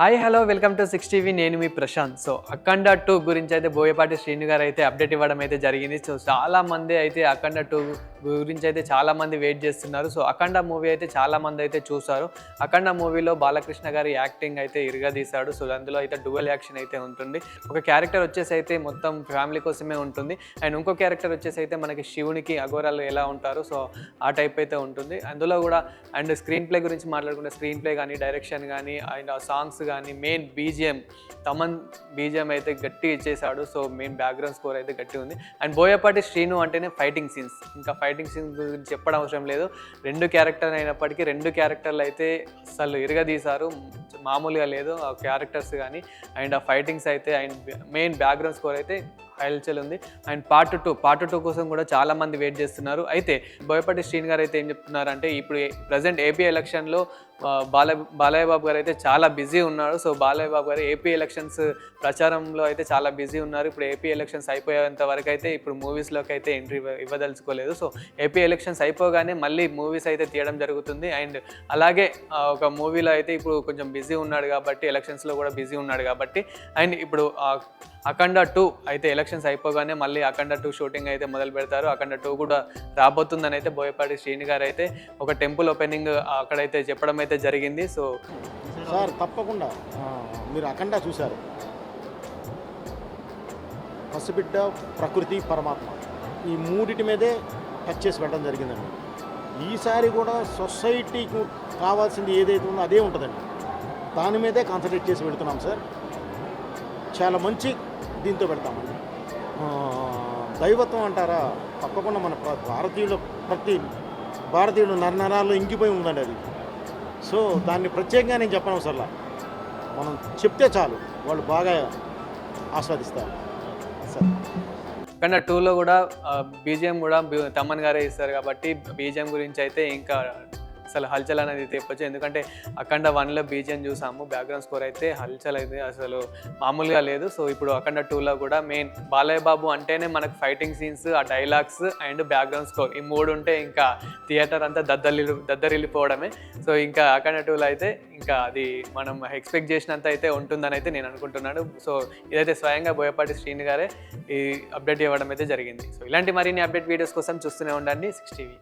Hi hello welcome to six TV నేను మీ Prashanth. So Akhanda two గురించి అయితే బోయపాటి శ్రీను గారు అయితే అప్డేట్ ఇవ్వడం అయితే జరిగింది. సో చాలా మంది అయితే అఖండ టూ గురించి అయితే చాలా మంది వెయిట్ చేస్తున్నారు. సో అఖండ మూవీ అయితే చాలా మంది అయితే చూశారు. అఖండ మూవీలో బాలకృష్ణ గారి యాక్టింగ్ అయితే ఇరగదీశాడు. సో అందులో అయితే డువల్ యాక్షన్ అయితే ఉంటుంది. ఒక క్యారెక్టర్ వచ్చేసి అయితే మొత్తం ఫ్యామిలీ కోసమే ఉంటుంది. అండ్ ఇంకో క్యారెక్టర్ వచ్చేసి అయితే మనకి శివునికి అఘోరాలు ఎలా ఉంటారు? సో ఆ టైప్ అయితే ఉంటుంది. అందులో కూడా అండ్ స్క్రీన్ ప్లే గురించి మాట్లాడుకుంటే స్క్రీన్ ప్లే కానీ డైరెక్షన్ కానీ అండ్ ఆ సాంగ్స్ కానీ మెయిన్ బీజిఎం తమన్ బీజిఎం అయితే గట్టి ఇచ్చేసాడు సో మెయిన్ బ్యాక్గ్రౌండ్ స్కోర్ అయితే గట్టి ఉంది. అండ్ బోయపాటి శ్రీను అంటేనే ఫైటింగ్ సీన్స్ ఇంకా ఫైటింగ్ సీన్స్ గురించి చెప్పడం అవసరం లేదు. రెండు క్యారెక్టర్ అయినప్పటికీ రెండు క్యారెక్టర్లు అయితే అసలు ఇరగదీశారు. మామూలుగా లేదు ఆ క్యారెక్టర్స్ కానీ. అండ్ ఆ ఫైటింగ్స్ అయితే అండ్ మెయిన్ బ్యాక్గ్రౌండ్ స్కోర్ అయితే హల్చల్ ఉంది and part two part two కోసం కూడా చాలా మంది వెయిట్ చేస్తున్నారు. అయితే బోయపాటి శ్రీన్ గారు అయితే ఏం చెప్తున్నారు అంటే ఇప్పుడు ప్రజెంట్ ఏపీ ఎలక్షన్లో బాల బాలయ్య బాబు గారు అయితే చాలా బిజీ ఉన్నారు. సో బాలయ్య బాబు గారు ఏపీ ఎలక్షన్స్ ప్రచారంలో అయితే చాలా బిజీ ఉన్నారు. ఇప్పుడు ఏపీ ఎలక్షన్స్ అయిపోయేంత వరకు అయితే ఇప్పుడు మూవీస్లోకి అయితే ఎంట్రీ ఇవ్వదలుచుకోలేదు. సో ఏపీ ఎలక్షన్స్ అయిపోగానే మళ్ళీ మూవీస్ అయితే తీయడం జరుగుతుంది. అండ్ అలాగే ఒక మూవీలో అయితే ఇప్పుడు కొంచెం బిజీ ఉన్నాడు కాబట్టి ఎలక్షన్స్లో కూడా బిజీ ఉన్నాడు కాబట్టి అండ్ ఇప్పుడు అఖండ టూ అయితే ఎలక్షన్ ఎలక్షన్స్ అయిపోగానే మళ్ళీ అఖండ టూ షూటింగ్ అయితే మొదలు పెడతారు. అఖండ టూ కూడా రాబోతుందని అయితే బోయపాటి శ్రీని గారు అయితే ఒక టెంపుల్ ఓపెనింగ్ అక్కడైతే చెప్పడం అయితే జరిగింది. సో సార్ తప్పకుండా. మీరు అఖండ చూశారు. పసిబిడ్డ ప్రకృతి పరమాత్మ. ఈ మూడిటి మీదే టచ్ చేసి పెట్టడం జరిగిందండి. ఈసారి కూడా సొసైటీకి కావాల్సింది ఏదైతే ఉందో అదే ఉంటుందండి. దాని మీదే కాన్సన్ట్రేట్ చేసి పెడుతున్నాం సార్. చాలా మంచి దీంతో పెడతామండి. దైవత్వం అంటారా? తప్పకుండా మన భారతీయులు ప్రతి భారతీయుడు నరనరాల్లో ఇంకిపోయి ఉందండి అది. సో దాన్ని ప్రత్యేకంగా నేను చెప్పనవసరంలా మనం చెప్తే చాలు వాళ్ళు బాగా ఆస్వాదిస్తారు. సరే. అఖండ టూలో కూడా బీజిఎం కూడా తమ్మన్ గారే ఇస్తారు కాబట్టి బీజిఎం గురించి అయితే ఇంకా అసలు హల్చల్ అనేది తెప్పచ్చు. ఎందుకంటే అఖండ వన్లో బీజిఎం చూసాము బ్యాక్గ్రౌండ్ స్కోర్ అయితే హల్చల్ అయితే అసలు మామూలుగా లేదు. సో ఇప్పుడు అఖండ టూలో కూడా మెయిన్ బాలయ్య బాబు అంటేనే మనకు ఫైటింగ్ సీన్స్ ఆ డైలాగ్స్ అండ్ బ్యాక్గ్రౌండ్ స్కోర్ ఈ మూడు ఉంటే ఇంకా థియేటర్ అంతా దద్దరిల్లి దద్దరిల్లిపోవడమే. సో ఇంకా అఖండ టూలో అయితే ఇంకా అది మనం ఎక్స్పెక్ట్ చేసినంత అయితే ఉంటుందని అయితే నేను అనుకుంటున్నాను. సో ఇదైతే స్వయంగా బోయపాటి శ్రీని గారే ఈ అప్డేట్ ఇవ్వడం అయితే జరిగింది. సో ఇలాంటి మరిన్ని అప్డేట్ వీడియోస్ కోసం చూస్తూనే ఉండండి. Six TV.